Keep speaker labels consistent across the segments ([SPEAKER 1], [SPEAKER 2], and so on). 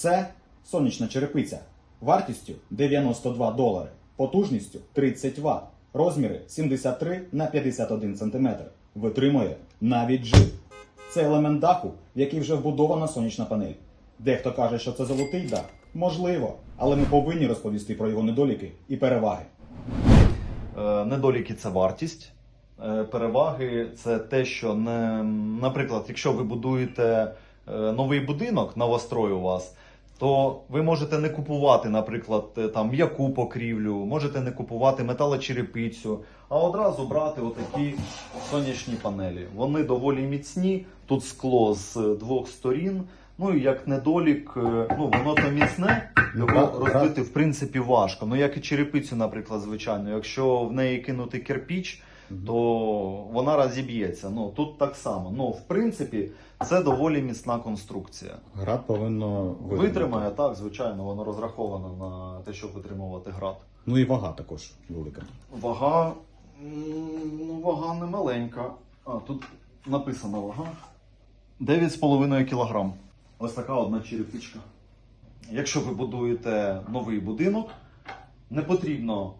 [SPEAKER 1] Це сонячна черепиця вартістю 92 долари, потужністю 30 Вт, розміри 73 на 51 см. Витримує навіть жив. Це елемент даху, в який вже вбудована сонячна панель. Дехто каже, що це золотий дах. Можливо, але ми повинні розповісти про його недоліки і переваги.
[SPEAKER 2] Е, Недоліки це вартість. Е, Переваги це те, що не, наприклад, якщо ви будуєте е, новий будинок, новострой у вас, то ви можете не купувати, наприклад, е, там м'яку покрівлю, можете не купувати металочерепицю, а одразу брати отакі сонячні панелі. Вони доволі міцні, тут скло з двох сторін. Ну і як недолік, е, ну воно то міцне, його розбити в принципі важко. Ну як і черепицю, наприклад, звичайно. Якщо в неї кинути кирпіч, то вона розіб'ється. Ну тут так само. Ну в принципі, це доволі міцна конструкція.
[SPEAKER 1] Град повинно
[SPEAKER 2] Витримає так, звичайно, воно розраховано на те, щоб витримувати град.
[SPEAKER 1] Ну і вага також велика.
[SPEAKER 2] Вага. Ну, вага не маленька. А, тут написано вага. 9,5 кг. Ось така одна черепичка. Якщо ви будуєте новий будинок, не потрібно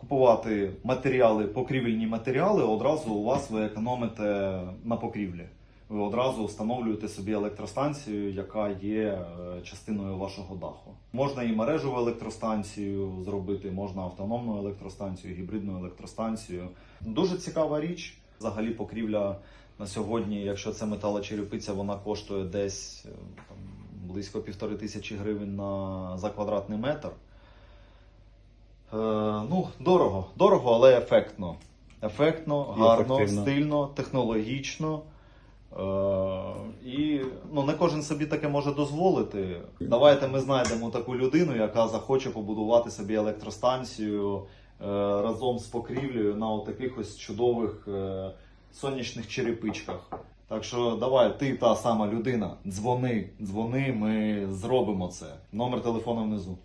[SPEAKER 2] купувати матеріали, покрівельні матеріали, одразу у вас ви економите на покрівлі. Ви одразу встановлюєте собі електростанцію, яка є е, частиною вашого даху. Можна і мережеву електростанцію зробити, можна автономну електростанцію, гібридну електростанцію. Дуже цікава річ. Взагалі, покрівля на сьогодні, якщо це металочерепиця, вона коштує десь е, там, близько півтори тисячі гривень на, за квадратний метр. Е, ну, дорого, дорого, але ефектно. Ефектно, гарно,
[SPEAKER 1] ефективно.
[SPEAKER 2] стильно, технологічно. Е, і ну, не кожен собі таке може дозволити. Давайте ми знайдемо таку людину, яка захоче побудувати собі електростанцію е, разом з покрівлею на отаких ось чудових е, сонячних черепичках. Так що давай, ти та сама людина, дзвони, дзвони, ми зробимо це. Номер телефону внизу.